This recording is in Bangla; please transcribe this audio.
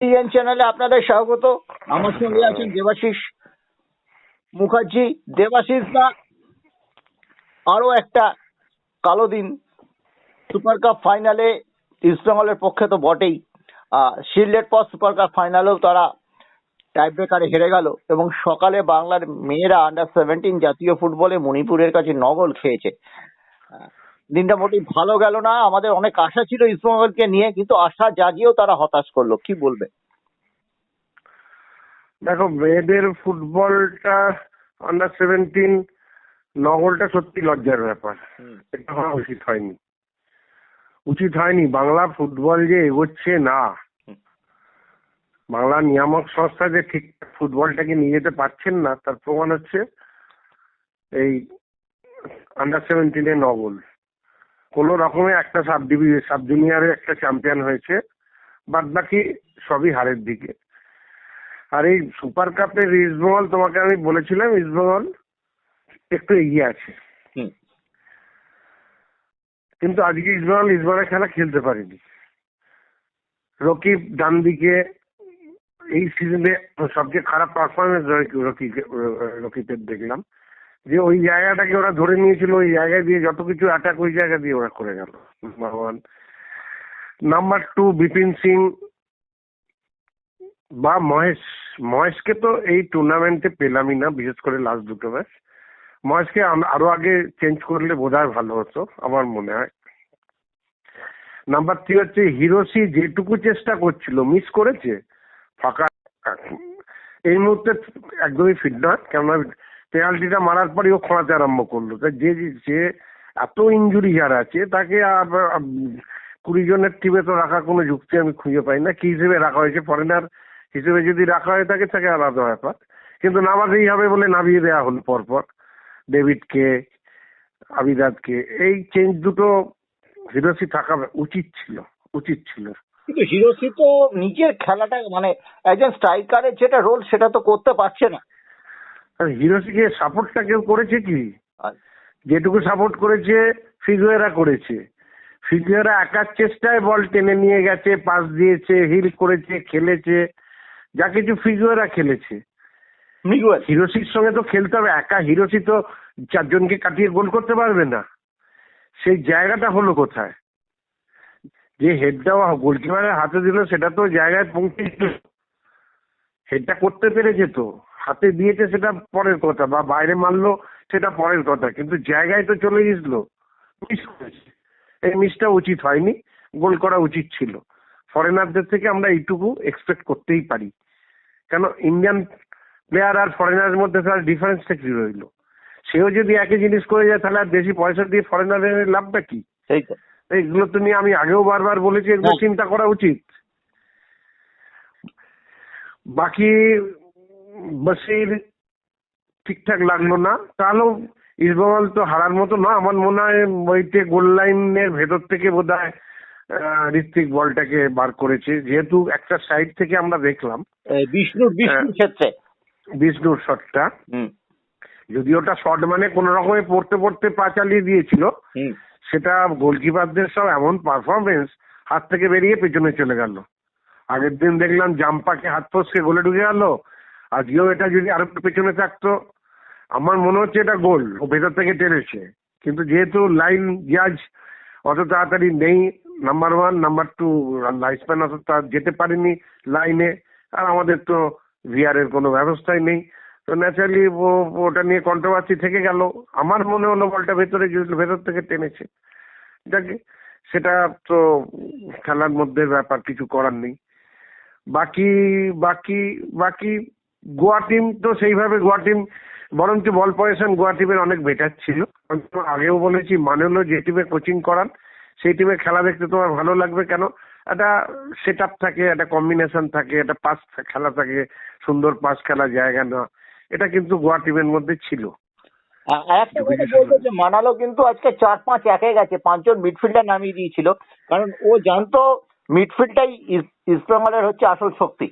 টিএন চ্যানেলে আপনাদের স্বাগত। আমার সঙ্গে আছেন দেবাশিস মুখার্জি। দেবাশিস দা আরও একটা কালো দিন সুপার কাপ ফাইনালে ইস্টবেঙ্গলের পক্ষে তো বটেই। শিল্ডের পর সুপার কাপ ফাইনালেও তারা টাই ব্রেকারে হেরে গেল এবং সকালে বাংলার মেয়েরা আন্ডার সেভেন্টিন জাতীয় ফুটবলে মণিপুরের কাছে নগল খেয়েছে। দিনটা মোটেই ভালো গেল না। আমাদের অনেক আশা ছিল ইস্টবেঙ্গলকে নিয়ে কিন্তু আশা জাগিয়েও তারা হতাশ করল। কি বলবে? দেখো মেয়েদের ফুটবলটা আন্ডার সেভেন্টিন নগলটা সত্যি লজ্জার ব্যাপার। এটা হওয়া উচিত হয়নি। উচিত হয়নি। বাংলা ফুটবল যে এগোচ্ছে না। বাংলা নিয়ামক সংস্থা যে ঠিক ফুটবলটাকে নিয়ে যেতে পারছেন না তার প্রমাণ হচ্ছে এই আন্ডার সেভেন্টিনের নগল কোন রকমে একটা সাব সাব জুনিয়রে একটা চ্যাম্পিয়ন হয়েছে বাদ বাকি সবই হারের দিকে। আর এই সুপার কাপের ইস্টবেঙ্গল তোমাকে আমি বলেছিলাম ইস্টবেঙ্গল একটু এগিয়ে আছে। কিন্তু আজকে ইস্টবেঙ্গল ইস্টবেঙ্গলের খেলা খেলতে পারেনি। রকিব ডান দিকে এই সিজনে সবচেয়ে খারাপ পারফরমেন্স রকিবের দেখলাম। যে ওই জায়গাটাকে ওরা ধরে নিয়েছিল, ওই জায়গায় দিয়ে যত কিছু অ্যাটাক ওই জায়গা দিয়ে ওরা করে গেল। One number two Bipin Singh বা মহেশ। মহেশকে তো এই টুর্নামেন্টে পেলামই না, বিশেষ করে লাস্ট দুটো ম্যাচ মহেশকে আরও আগে চেঞ্জ করলে বোধহয় ভালো হতো, আমার মনে হয়। নাম্বার থ্রি হচ্ছে হিরোসি যেটুকু চেষ্টা করছিল মিস করেছে, ফাঁকা। এই মুহূর্তে একদমই ফিট নয়, কেননা পেনাল্টিটা মারার পরই ও খোঁড়াতে আরম্ভ করল। তা যে যে এত ইঞ্জুরি যার আছে, তাকে কুড়ি জনের টিমে তো রাখার কোনো যুক্তি আমি খুঁজে পাই না। কি হিসেবে রাখা হয়েছে? ফরেনার হিসেবে যদি রাখা হয়ে থাকে তাকে আলাদা ব্যাপার। কিন্তু নামাজেই হবে বলে নামিয়ে দেওয়া হলো পরপর। ডেভিডকে, আবিদাদকে, এই চেঞ্জ দুটো হিরোসি থাকা উচিত ছিল উচিত ছিল। কিন্তু হিরোসি তো নিজের খেলাটা মানে একজন স্ট্রাইকারের যেটা রোল সেটা তো করতে পারছে না। আর হিরোসিকে সাপোর্টটা কেউ করেছে কি? যেটুকু সাপোর্ট করেছে ফিগুয়েরা করেছে। ফিগুয়েরা একার চেষ্টায় বল টেনে নিয়ে গেছে পাস দিয়েছে হিল করেছে খেলেছে যা কিছু ফিগুয়েরা খেলেছে। হিরোসির সঙ্গে তো খেলতে হবে একা হিরোসি তো চারজনকে কাটিয়ে গোল করতে পারবে না। সেই জায়গাটা হলো কোথায়? যে হেডটা গোলকিপারের হাতে দিল সেটা তো জায়গায় পৌঁছে হেডটা করতে পেরেছে তো। হাতে দিয়েছে সেটা পরের কথা বা বাইরে মারলো সেটা পরের কথা। কিন্তু জায়গায় তো চলে গেছিল মিস করেছে। এই মিসটা উচিত হয়নি গোল করা উচিত ছিল। ফরেনারদের থেকে আমরা এইটুকু এক্সপেক্ট করতেই পারি। কেন ইন্ডিয়ান প্লেয়ার আর ফরেনারের মধ্যে তার ডিফারেন্সটা কি রইল? সেও যদি একই জিনিস করে যায় তাহলে আর বেশি পয়সা দিয়ে ফরেনারের লাভটা কি? তো। এইগুলো তো নিয়ে আমি আগেও বারবার বলেছি এগুলো হ্যাঁ। চিন্তা করা উচিত। বাকি বসির ঠিকঠাক লাগল না। তাহলেও ইস্টবেঙ্গল তো হারার মতো না। আমার মনে হয় ওইতে গোল লাইনের ভেতর থেকে বোধ হয় ঋত্বিক বলটাকে বার করেছে। যেহেতু একটা সাইড থেকে আমরা দেখলাম। বিষ্ণুর বিষ্ণুর হ্যাঁ। ক্ষেত্রে। বিষ্ণুর শটটা হুম। যদি ওটা শট মানে কোন রকমে পড়তে পড়তে পা চালিয়ে দিয়েছিল। সেটা গোলকিপারদের সব এমন পারফরমেন্স হাত থেকে বেরিয়ে পেছনে চলে গেল। আগের দিন দেখলাম জাম্পাকে হাত ফসকে গোলে ঢুকে গেল। আজকেও এটা যদি আরও পেছনে থাকতো, আমার মনে হচ্ছে এটা গোল, ও ভেতর থেকে টেনেছে। কিন্তু যেহেতু লাইন জাজ অত তাড়াতাড়ি নেই, number one, number two linesman অত যেতে পারেনি লাইনে, আর আমাদের তো ভিআর এর কোনো ব্যবস্থাই নেই। তো ন্যাচারালি ওটা নিয়ে কন্ট্রোভার্সি থেকে গেল। আমার মনে হলো বলটা ভেতরে ভেতর থেকে টেনেছে। যাকে, সেটা তো খেলার মধ্যে ব্যাপার, কিছু করার নেই। বাকি বাকি বাকি গোয়া টিম তো সেইভাবে গোয়া টিম বরঞ্চ বল পজিশন গোয়া টিমের অনেক বেটার ছিল। আগেও বলেছি মানে হলো যে টিমে কোচিং করান সেই টিমে খেলা দেখতে তোমার ভালো লাগবে কেন? একটা সেট আপ থাকে একটা কম্বিনেশন থাকে একটা পাস খেলা থাকে সুন্দর পাস খেলা জায়গা না এটা কিন্তু গোয়া টিমের মধ্যে ছিল। একটা কথা বলতো যে মানালো কিন্তু আজকে চার পাঁচ একে গেছে পাঁচজন মিডফিল্ডার নামিয়ে দিয়েছিল কারণ ও জানতো মিডফিল্ডটাই ইস্ট বেঙ্গলের হচ্ছে আসল শক্তি।